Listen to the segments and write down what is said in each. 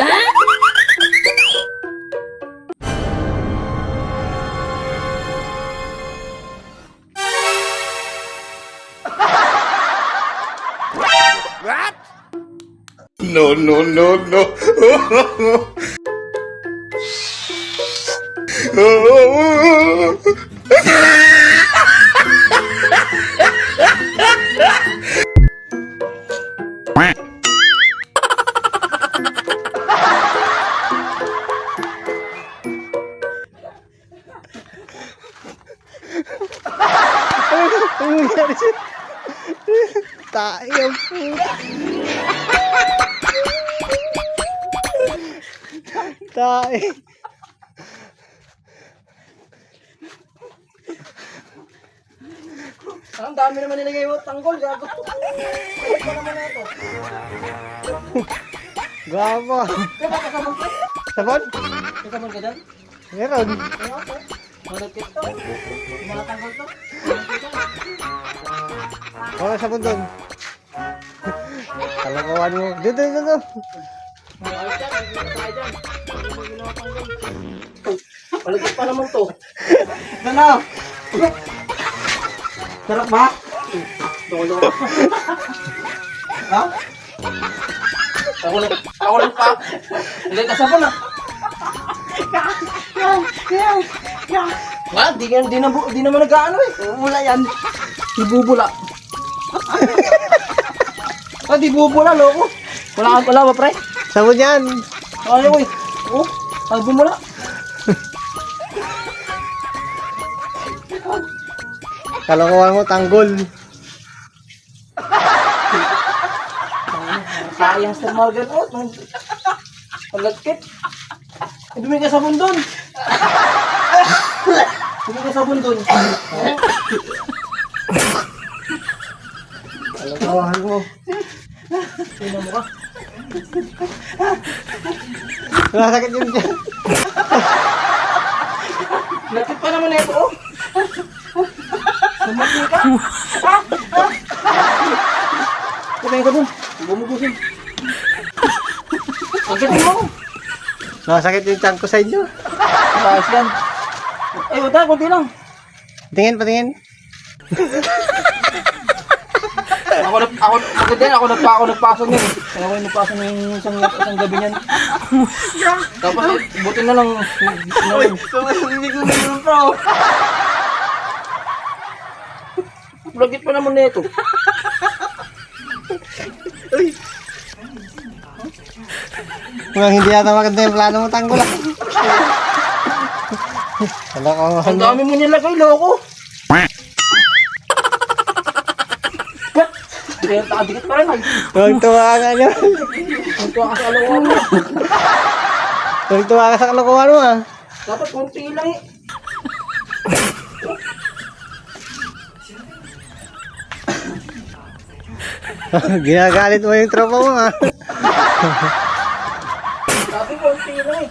cả What? No, no, no, no. Quack. nangyari siya? Tayo po. Tayo. Ang dami naman nilagay mo tanggol, gago. Ano naman na ito? Diba ko? Sabon? Kasama ka dyan? Meron. Ano ako? Wala sabon doon. Kalakuhan mo. Dito, dito, dito. Na. Malagkit pa naman to. Ano? Sarap ba? Dolo. ha? Ako na, ako na pa. Hindi ka sabon Ah, di, di, na, di naman nag-ano eh. Bubula yan. Di bubula. ah, di bubula, loko. Wala ka wala ba, pre? Sabon yan. Ayaw eh. Oh, ah, bumula. Kalakuhan mo, tanggol. Sayang sa Morgan Oat. Pagkakit. Dumi ka sabon doon. Ka sabon doon. Kalakuhan mo. Tingnan mo ka. Nasakit yun dyan. Lapit pa naman ito, oh. Sumati ka. Kumain ka dun. Bumugusin. Pagkatin mo. Nasakit yung tiyan ko sa inyo. Ayos yan. Eh, wala, kunti lang. Tingin, patingin. Ako na, ako, maganda yan, ako nagpa, ako nagpasa niyan. eh. Kaya ako yung nagpasa ng isang, isang gabi niyan. Tapos, eh, buti na lang. na lang. Hindi ko meron bro. Lagit pa naman nito. Mukhang hindi yata maganda yung plano mo, tanggol. Ah. Kalakuhan Ang mo. dami mo nilagay, loko. Kaya nakadikit pa rin. ay. Huwag tuwa ka niya. Ang tuwa ka sa alawan mo. Huwag tuwa ka sa kalakuhan mo, ah. Dapat konti lang eh. Ginagalit mo yung tropa mo, ah. Dapat konti lang eh.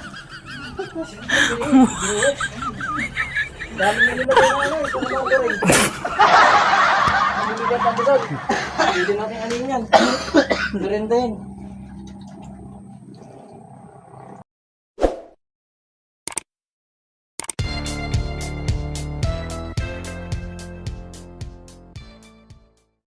Dami mo nilagay na ano. Kung ano ko rin. Hindi ka pa doon. Hindi natin ano yan. Ganda yan.